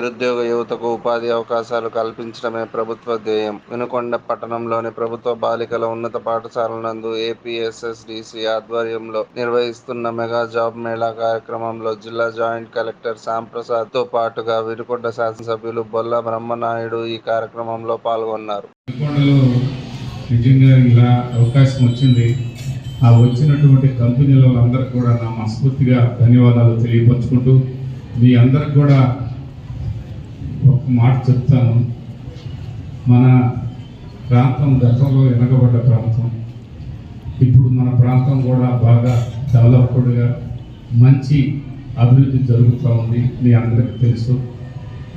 నిరుద్యోగ యువతకు ఉపాధి అవకాశాలు కల్పించడమే ప్రభుత్వ ధ్యేయం. వినుకొండ పట్టణంలోని ప్రభుత్వ బాలికల ఉన్నత పాఠశాలనందు నందు ఆధ్వర్యంలో నిర్వహిస్తున్న మెగా జాబ్ మేళా కార్యక్రమంలో జిల్లా జాయింట్ కలెక్టర్ శ్యాంప్రసాద్తో పాటుగా వినుకొండ శాసనసభ్యులు బొల్ల బ్రహ్మనాయుడు ఈ కార్యక్రమంలో పాల్గొన్నారు. నిజంగా ఇలా అవకాశం వచ్చింది ఆ వచ్చినటువంటి కంపెనీల వాళ్ళందరికీ కూడా నా మనస్ఫూర్తిగా ధన్యవాదాలు తెలియపరచుకుంటూ మీ అందరికి కూడా మాట చెప్తాను. మన ప్రాంతం గతంలో వెనకబడ్డ ప్రాంతం. ఇప్పుడు మన ప్రాంతం కూడా బాగా డెవలప్డ్గా మంచి అభివృద్ధి జరుగుతూ ఉంది మీ అందరికీ తెలుసు.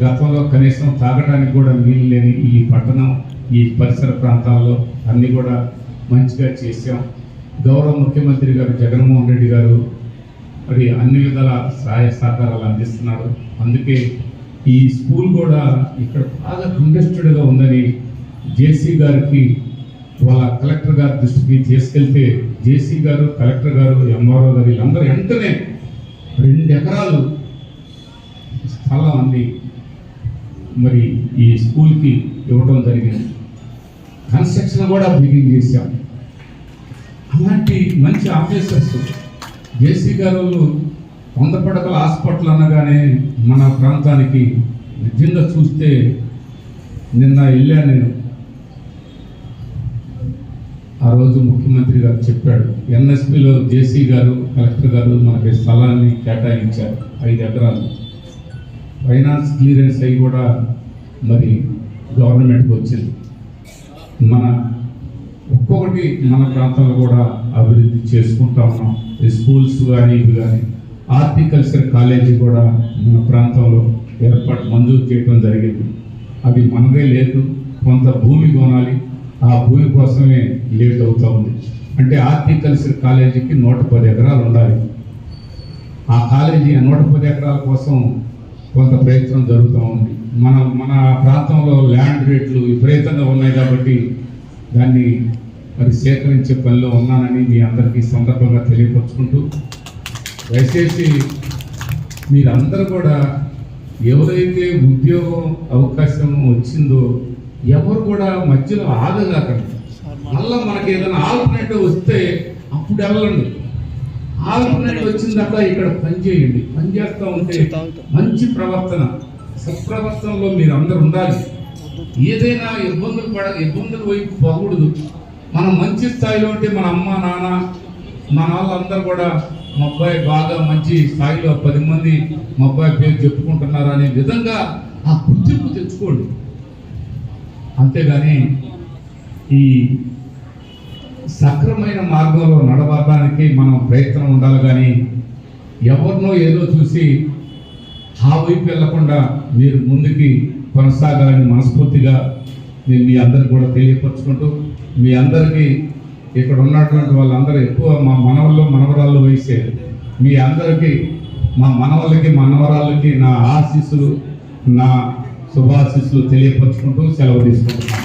గతంలో కనీసం తాగడానికి కూడా నీళ్ళు లేని ఈ పట్టణం ఈ పరిసర ప్రాంతాల్లో అన్నీ కూడా మంచిగా చేశాం. గౌరవ ముఖ్యమంత్రి గారు జగన్మోహన్ రెడ్డి గారు మరి అన్ని విధాల సహాయ సహకారాలు అందిస్తున్నారు. అందుకే ఈ స్కూల్ కూడా ఇక్కడ బాగా కంటెస్టెడ్గా ఉందని జేసీ గారికి వాళ్ళ కలెక్టర్ గారి దృష్టికి తీసుకెళ్తే జేసీ గారు కలెక్టర్ గారు ఎంఆర్ఓ గారు వీళ్ళందరూ వెంటనే రెండు ఎకరాలు స్థలం అంది. మరి ఈ స్కూల్కి ఇవ్వడం జరిగింది. కన్స్ట్రక్షన్ కూడా బిగిన్ చేశాం. అలాంటి మంచి ఆఫీసర్స్ జేసీ గారు వంద పడకల హాస్పిటల్ అనగానే మన ప్రాంతానికి నిజంగా చూస్తే నిన్న వెళ్ళాను నేను. ఆ రోజు ముఖ్యమంత్రి గారు చెప్పాడు ఎన్ఎస్పిలో జేసీ గారు కలెక్టర్ గారు మనకి స్థలాన్ని కేటాయించారు ఐదు ఎకరాలు. ఫైనాన్స్ క్లియరెన్స్ అయి కూడా మరి గవర్నమెంట్కి వచ్చింది. మన ఒక్కొక్కటి మన ప్రాంతంలో కూడా అభివృద్ధి చేసుకుంటా ఉన్నాం. స్కూల్స్ కానీ ఇవి కానీ హార్టికల్చర్ కాలేజీ కూడా మన ప్రాంతంలో ఏర్పాటు మంజూరు చేయడం జరిగింది. అది మనదే లేదు కొంత భూమి కొనాలి ఆ భూమి కోసమే లేట్ అవుతూ ఉంది. అంటే హార్టికల్చర్ కాలేజీకి నూట పది ఎకరాలు ఉండాలి. ఆ కాలేజీ ఆ నూట పది ఎకరాల కోసం కొంత ప్రయత్నం జరుగుతూ ఉంది. మన మన ప్రాంతంలో ల్యాండ్ రేట్లు విపరీతంగా ఉన్నాయి కాబట్టి దాన్ని మరి సేకరించే పనిలో ఉన్నానని మీ అందరికీ సందర్భంగా తెలియపరుచుకుంటూ దయచేసి మీరందరూ కూడా ఎవరైతే ఉద్యోగం అవకాశం వచ్చిందో ఎవరు కూడా మధ్యలో ఆగగాకండి. మళ్ళీ మనకి ఏదైనా ఆల్టర్నేటివ్ వస్తే అప్పుడు వెళ్ళండి. ఆల్టర్నేటివ్ వచ్చిందాక ఇక్కడ పని చేయండి. పని చేస్తూ ఉంటే మంచి ప్రవర్తన సత్ప్రవర్తనలో మీరు అందరు ఉండాలి. ఏదైనా ఇబ్బందులు పడ ఇబ్బందులు వైపు పోకూడదు. మనం మంచి స్థాయిలో ఉంటే మన అమ్మ నాన్న మన వాళ్ళందరూ కూడా మా అబ్బాయి బాగా మంచి స్థాయిలో పది మంది మా అబ్బాయి పేరు చెప్పుకుంటున్నారు అనే విధంగా ఆ గుర్తింపు తెచ్చుకోండి. అంతేగాని ఈ సక్రమైన మార్గంలో నడవడానికి మనం ప్రయత్నం ఉండాలి కానీ ఎవరినో ఏదో చూసి ఆ వైపు వెళ్ళకుండా మీరు ముందుకి కొనసాగాలని మనస్ఫూర్తిగా నేను మీ అందరికి కూడా తెలియపరచుకుంటూ మీ అందరికీ ఇక్కడ ఉన్నటువంటి వాళ్ళందరూ ఎక్కువ మా మనవల్లో మనవరాళ్ళు వయసే. మీ అందరికీ మా మనవళ్ళకి మనవరాళ్ళకి నా ఆశీస్సులు నా శుభాశీస్సులు తెలియపరచుకుంటూ సెలవు తీసుకుంటున్నాను.